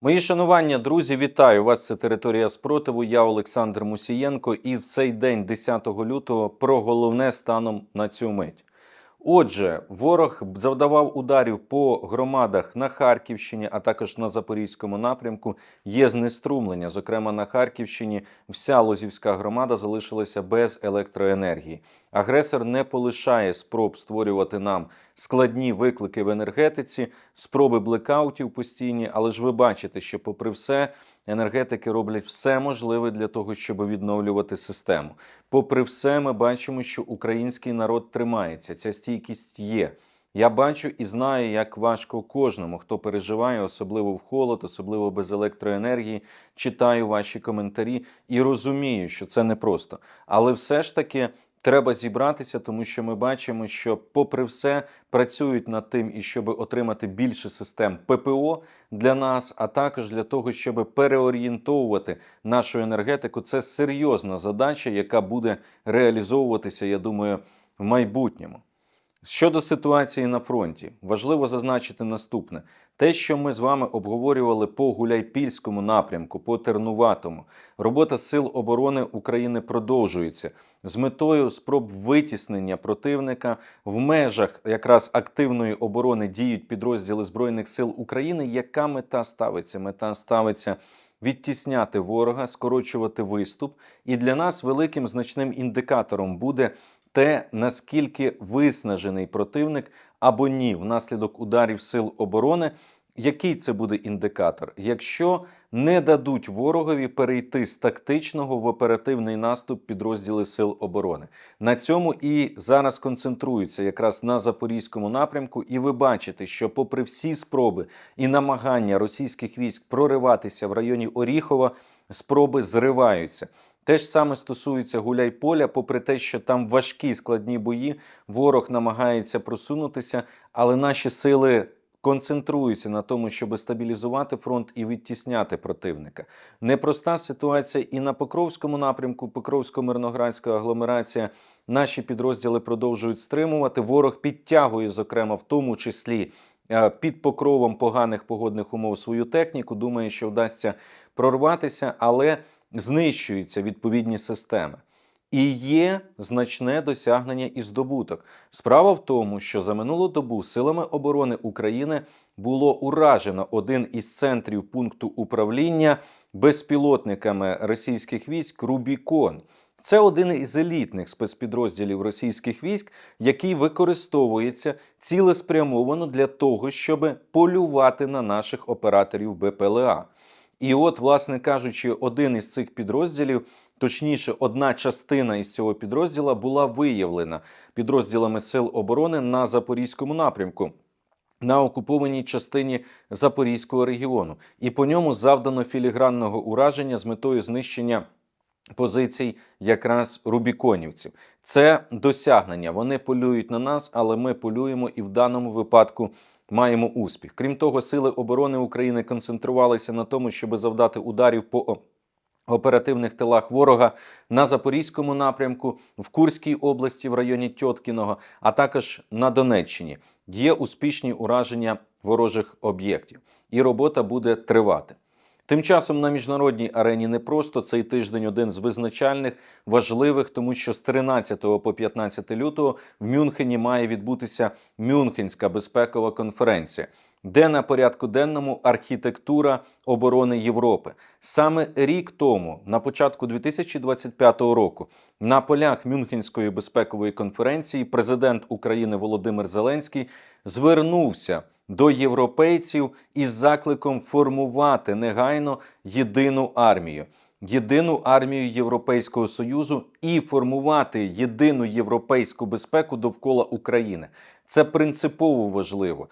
Мої шанування, друзі, вітаю вас. Це територія спротиву. Я Олександр Мусієнко. І в цей день, 10 лютого, про головне станом на цю мить. Отже, ворог завдавав ударів по громадах на Харківщині, а також на Запорізькому напрямку. Є знеструмлення. Зокрема, на Харківщині вся Лозівська громада залишилася без електроенергії. Агресор не полишає спроб створювати нам складні виклики в енергетиці, спроби блекаутів постійні. Але ж ви бачите, що, попри все, енергетики роблять все можливе для того, щоб відновлювати систему. Попри все, ми бачимо, що український народ тримається. Ця стійкість є. Я бачу і знаю, як важко кожному, хто переживає, особливо в холод, особливо без електроенергії. Читаю ваші коментарі і розумію, що це непросто. Але все ж таки треба зібратися, тому що ми бачимо, що, попри все, працюють над тим, і щоб отримати більше систем ППО для нас, а також для того, щоб переорієнтовувати нашу енергетику. Це серйозна задача, яка буде реалізовуватися, я думаю, в майбутньому. Щодо ситуації на фронті, важливо зазначити наступне: те, що ми з вами обговорювали по Гуляйпільському напрямку, по Тернуватому, робота Сил оборони України продовжується з метою спроб витіснення противника в межах якраз активної оборони діють підрозділи Збройних сил України. Яка мета ставиться? Мета ставиться. Відтісняти ворога, скорочувати виступ, і для нас великим значним індикатором буде те, наскільки виснажений противник або ні, внаслідок ударів сил оборони. Який це буде індикатор? Якщо не дадуть ворогові перейти з тактичного в оперативний наступ підрозділи сил оборони, на цьому і зараз концентруються якраз на запорізькому напрямку, і ви бачите, що, попри всі спроби і намагання російських військ прориватися в районі Оріхова, спроби зриваються. Те ж саме стосується Гуляйполя, попри те, що там важкі складні бої, ворог намагається просунутися, але наші сили концентруються на тому, щоб стабілізувати фронт і відтісняти противника. Непроста ситуація і на Покровському напрямку, Покровсько-Мирноградська агломерація. Наші підрозділи продовжують стримувати. Ворог підтягує, зокрема, в тому числі. е, Під покровом поганих погодних умов свою техніку, думає, що вдасться прорватися, але знищуються відповідні системи. І є значне досягнення і здобуток. Справа в тому, що за минулу добу силами оборони України було уражено один із центрів пункту управління безпілотниками російських військ Рубікон. Це один із елітних спецпідрозділів російських військ, який використовується цілеспрямовано для того, щоб полювати на наших операторів БПЛА. І от, власне кажучи, один із цих підрозділів, точніше, одна частина із цього підрозділа була виявлена підрозділами Сил оборони на Запорізькому напрямку. На окупованій частині Запорізького регіону, і по ньому завдано філігранного ураження з метою знищення позицій якраз рубіконівців. Це досягнення. Вони полюють на нас, але ми полюємо і в даному випадку маємо успіх. Крім того, сили оборони України концентрувалися на тому, щоб завдати ударів по оперативних тилах ворога на Запорізькому напрямку, в Курській області в районі Тьоткіного, а також на Донеччині. Є успішні ураження ворожих об'єктів, і робота буде тривати. Тим часом на міжнародній арені не просто цей тиждень один з визначальних, важливих, тому що з 13 по 15 лютого в Мюнхені має відбутися Мюнхенська безпекова конференція, де на порядку денному архітектура оборони Європи. Саме рік тому, на початку 2025 року, на полях Мюнхенської безпекової конференції, президент України Володимир Зеленський звернувся до європейців із закликом формувати негайно єдину армію. Єдину армію Європейського Союзу і формувати єдину європейську безпеку довкола України. Це принципово важливо.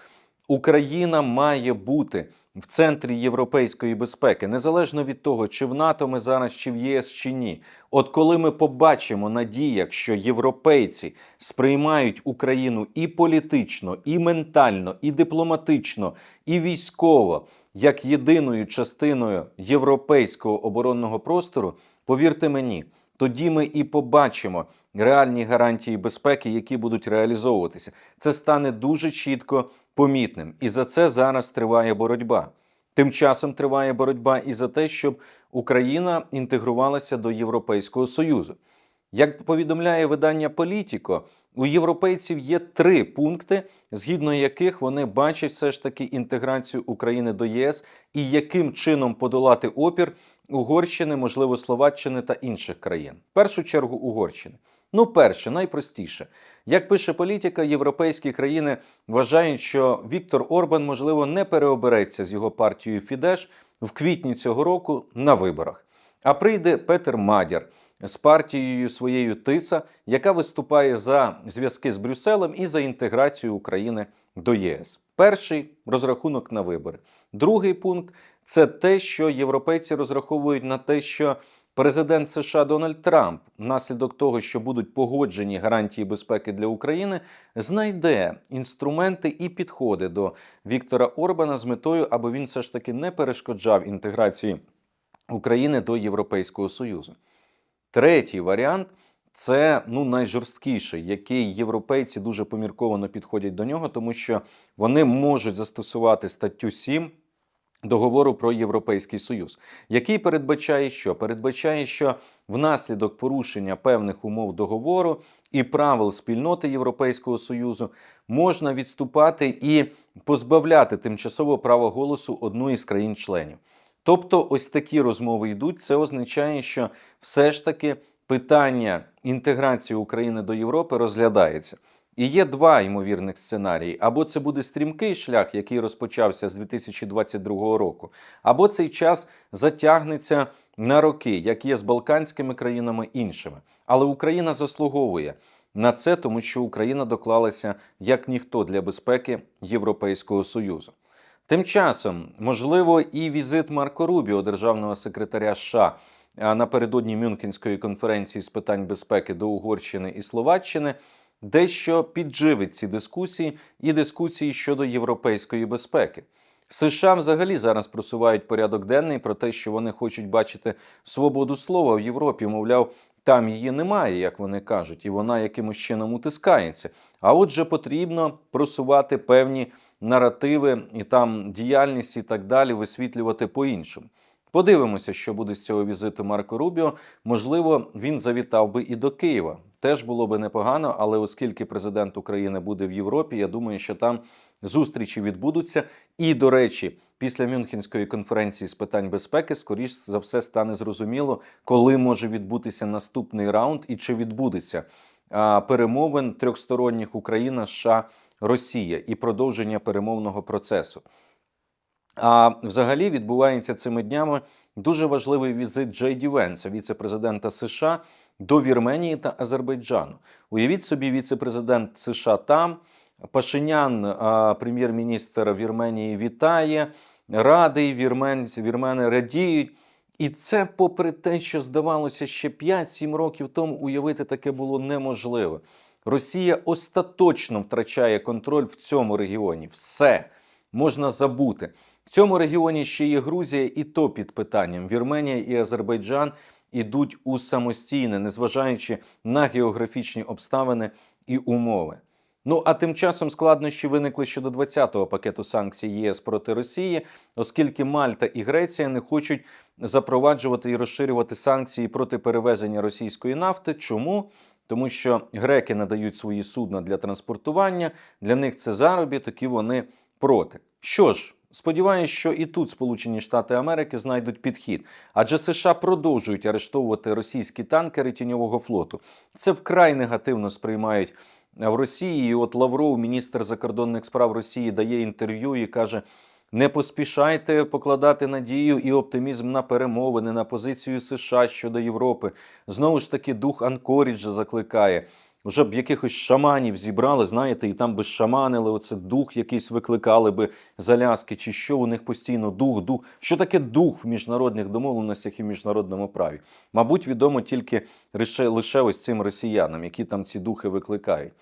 Україна має бути в центрі європейської безпеки, незалежно від того, чи в НАТО ми зараз, чи в ЄС, чи ні. От коли ми побачимо на діях, що європейці сприймають Україну і політично, і ментально, і дипломатично, і військово як єдиною частиною європейського оборонного простору, повірте мені. Тоді ми і побачимо реальні гарантії безпеки, які будуть реалізовуватися. Це стане дуже чітко помітним, і за це зараз триває боротьба. Тим часом триває боротьба і за те, щоб Україна інтегрувалася до Європейського Союзу. Як повідомляє видання Політіко, у європейців є три пункти, згідно яких вони бачать все ж таки інтеграцію України до ЄС і яким чином подолати опір Угорщини, можливо, Словаччини та інших країн. В першу чергу Угорщини. Ну, перше, найпростіше. Як пише політика, європейські країни вважають, що Віктор Орбан, можливо, не переобереться з його партією Фідеш в квітні цього року на виборах. А прийде Петер Мадяр з партією своєю Тиса, яка виступає за зв'язки з Брюсселем і за інтеграцію України до єС. Перший розрахунок на вибори. Другий пункт це те, що європейці розраховують на те, що президент США Дональд Трамп, внаслідок того, що будуть погоджені гарантії безпеки для України, знайде інструменти і підходи до Віктора Орбана з метою, аби він все ж таки не перешкоджав інтеграції України до Європейського Союзу. Третій варіант це ну найжорсткіший, який європейці дуже помірковано підходять до нього, тому що вони можуть застосувати статтю 7 договору про Європейський Союз, який передбачає, що передбачає, що внаслідок порушення певних умов договору і правил спільноти Європейського Союзу можна відступати і позбавляти тимчасово права голосу одну із країн-членів. Тобто, ось такі розмови йдуть. Це означає, що все ж таки питання інтеграції України до Європи розглядається. І є два ймовірних сценарії: або це буде стрімкий шлях, який розпочався з 2022 року, або цей час затягнеться на роки, як є з Балканськими країнами іншими. Але Україна заслуговує на це, тому що Україна доклалася як ніхто для безпеки Європейського Союзу. Тим часом, можливо, і візит Марко Рубіо, державного секретаря США, напередодні Мюнхенської конференції з питань безпеки до Угорщини і Словаччини дещо підживить ці дискусії і дискусії щодо європейської безпеки. США взагалі зараз просувають порядок денний про те, що вони хочуть бачити свободу слова в Європі. Мовляв, там її немає, як вони кажуть, і вона якимось чином утискається. А отже, потрібно просувати певні наративи і там діяльність і так далі, висвітлювати по-іншому. Подивимося, що буде з цього візиту Марко Рубіо. Можливо, він завітав би і до Києва. Теж було би непогано, але оскільки президент України буде в Європі, я думаю, що там зустрічі відбудуться. І, до речі, після Мюнхенської конференції з питань безпеки, скоріш за все, стане зрозуміло, коли може відбутися наступний раунд і чи відбудеться перемовин трьохсторонніх Україна, США, Росія і продовження перемовного процесу. А взагалі відбувається цими днями дуже важливий візит Джей Ді Венса, віце-президента США, до Вірменії та Азербайджану. Уявіть собі, віце-президент США там. Пашинян, прем'єр-міністр Вірменії, вітає, радий, вірменці, вірмени радіють. І це попри те, що здавалося ще 5-7 років тому уявити таке було неможливо. Росія остаточно втрачає контроль в цьому регіоні. Все можна забути. В цьому регіоні ще є Грузія, і то під питанням. Вірменія і Азербайджан ідуть у самостійне, незважаючи на географічні обставини і умови. Ну а тим часом складнощі виникли щодо 20-го пакету санкцій ЄС проти Росії, оскільки Мальта і Греція не хочуть запроваджувати і розширювати санкції проти перевезення російської нафти. Чому? Тому що греки надають свої судна для транспортування, для них це заробіток, і вони проти. Що ж, сподіваюся, що і тут Сполучені Штати Америки знайдуть підхід, адже США продовжують арештовувати російські танкери тіньового флоту. Це вкрай негативно сприймають в Росії. І от Лавров, міністр закордонних справ Росії, дає інтерв'ю і каже: не поспішайте покладати надію і оптимізм на перемовини, на позицію США щодо Європи. Знову ж таки, дух Анкоріджа закликає. Вже б якихось шаманів зібрали, знаєте, і там би шаманили, оце дух якийсь викликали би заляски, чи що у них постійно дух, дух. Що таке дух в міжнародних домовленостях і в міжнародному праві? Мабуть, відомо тільки лише, ось цим росіянам, які там ці духи викликають.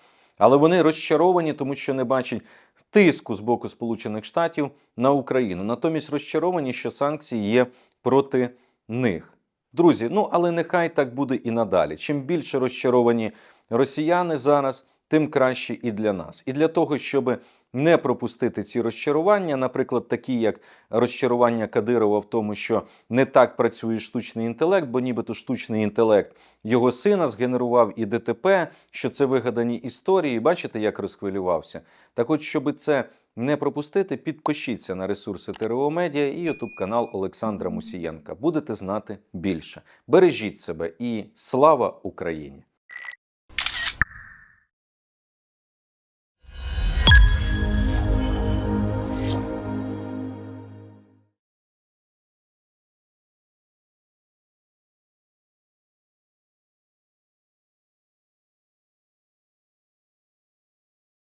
Але вони розчаровані, тому що не бачать тиску з боку Сполучених Штатів на Україну. Натомість розчаровані, що санкції є проти них. Друзі, ну але нехай так буде і надалі. Чим більше розчаровані росіяни зараз, тим краще і для нас. І для того, щоб не пропустити ці розчарування, наприклад, такі як розчарування Кадирова в тому, що не так працює штучний інтелект, бо нібито штучний інтелект його сина згенерував і ДТП, що це вигадані історії. Бачите, як розхвилювався? Так от, щоб це не пропустити, підпишіться на ресурси ТРО Медіа і Ютуб канал Олександра Мусієнка. Будете знати більше. Бережіть себе і слава Україні!